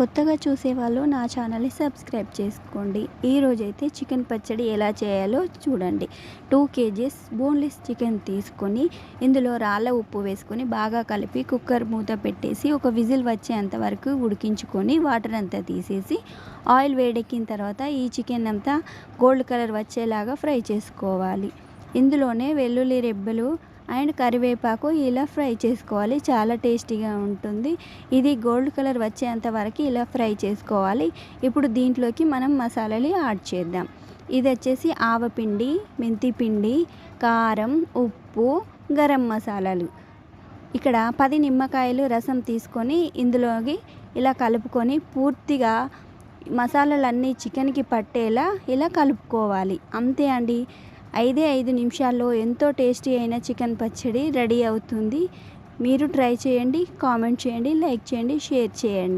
కొత్తగా చూసేవాళ్ళు నా ఛానల్ని సబ్స్క్రైబ్ చేసుకోండి. ఈరోజైతే చికెన్ పచ్చడి ఎలా చేయాలో చూడండి. టూ కేజీస్ బోన్లెస్ చికెన్ తీసుకొని ఇందులో రాళ్ళ ఉప్పు వేసుకొని బాగా కలిపి కుక్కర్ మూత పెట్టేసి ఒక విజిల్ వచ్చేంత వరకు ఉడికించుకొని వాటర్ అంతా తీసేసి ఆయిల్ వేడెక్కిన తర్వాత ఈ చికెన్ అంతా గోల్డ్ కలర్ వచ్చేలాగా ఫ్రై చేసుకోవాలి. ఇందులోనే వెల్లుల్లి రెబ్బలు అండ్ కరివేపాకు ఇలా ఫ్రై చేసుకోవాలి. చాలా టేస్టీగా ఉంటుంది. ఇది గోల్డ్ కలర్ వచ్చేంత వరకు ఇలా ఫ్రై చేసుకోవాలి. ఇప్పుడు దీంట్లోకి మనం మసాలాలు యాడ్ చేద్దాం. ఇది వచ్చేసి ఆవపిండి మెంతి పిండి కారం ఉప్పు గరం మసాలాలు. ఇక్కడ పది నిమ్మకాయలు రసం తీసుకొని ఇందులోకి ఇలా కలుపుకొని పూర్తిగా మసాలాలన్నీ చికెన్కి పట్టేలా ఇలా కలుపుకోవాలి. అంతే అండి. ఐదే ఐదు నిమిషాల్లో ఎంతో టేస్టీ అయిన చికెన్ పచ్చడి రెడీ అవుతుంది. మీరు ట్రై చేయండి కామెంట్ చేయండి లైక్ చేయండి షేర్ చేయండి.